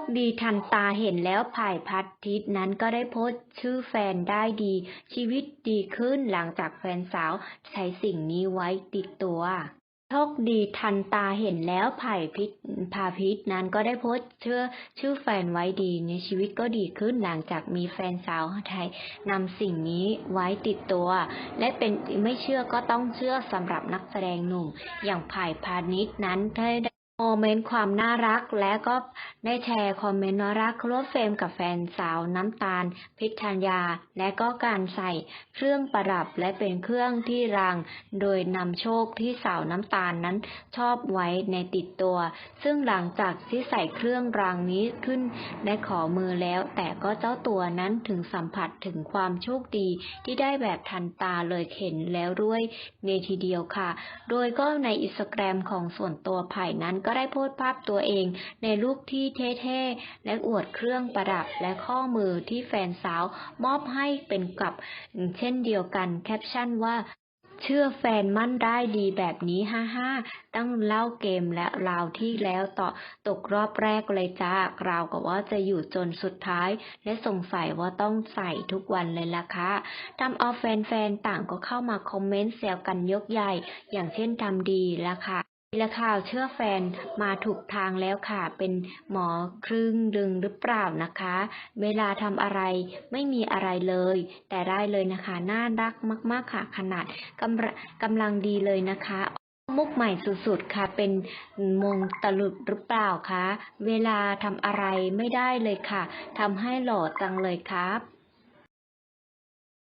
คดีทันตาเห็นแล้วไผ่พัดทิศนั้นก็ได้โพสชื่อแฟนได้ดี ชีวิตดีขึ้นหลังจากแฟนสาวใช้สิ่งนี้ไว้ติดตัวโชคดีทันตาเห็นแล้วไผ่พิษพาพิษนั้นก็ได้โพสต์ชื่อชื่อแฟนไว้ดีในชีวิตก็ดีขึ้นหลังจากมีแฟนสาวไทยนำสิ่งนี้ไว้ติดตัว และเป็นไม่เชื่อก็ต้องเชื่อสำหรับนักแสดงหนุ่ม อย่างไผ่พาณิชนั้นได้ โมเมนต์ความน่ารักและก็ได้แชร์คอมเมนต์น่ารักร่วมเฟรมกับแฟนสาวน้ำตาล พิชธัญญา และก็การใส่เครื่องประดับและเป็นเครื่องที่ราง โดยนำโชคที่สาวน้ำตาลนั้นชอบไว้ในติดตัว ซึ่งหลังจากที่ใส่เครื่องรางนี้ขึ้นได้ขอมือแล้ว แต่ก็เจ้าตัวนั้นถึงสัมผัสถึงความโชคดีที่ได้แบบทันตาเลยเห็นแล้วด้วยในทีเดียวค่ะ โดยก็ในอินสตาแกรมของส่วนตัวไผ่นั้นก็็ได้โพสต์ภาพตัวเอง ในรูปที่เท่ๆ และอวดเครื่องประดับและข้อมือที่แฟนสาวมอบให้เป็นกับ เช่นเดียวกันแคปชั่นว่าเชื่อแฟนมั่นได้ดีแบบนี้ฮ่าฮ่าตั้งเล่าเกมและราวที่แล้วต่อตกรอบแรกเลยจ้าราวกับว่าจะอยู่จนสุดท้าย และสงสัยว่าต้องใส่ทุกวันเลยล่ะค่ะทำเอาแฟนๆต่างก็เข้ามาคอมเมนต์แซวกันยกใหญ่ อย่างเช่นทำดีละค่ะ ดีละข่าวเชื่อแฟนมาถูกทางแล้วค่ะ เป็นหมอครึ่งดึงหรือเปล่านะคะ เวลาทำอะไรไม่มีอะไรเลย แต่ได้เลยนะคะ น่ารักมาก ๆ ค่ะ ขนาดกำกำลังดีเลยนะคะมุกใหม่สุดๆ ค่ะ เป็นมงตลุดหรือเปล่าคะ เวลาทำอะไรไม่ได้เลยค่ะ ทำให้หล่อจังเลยครับ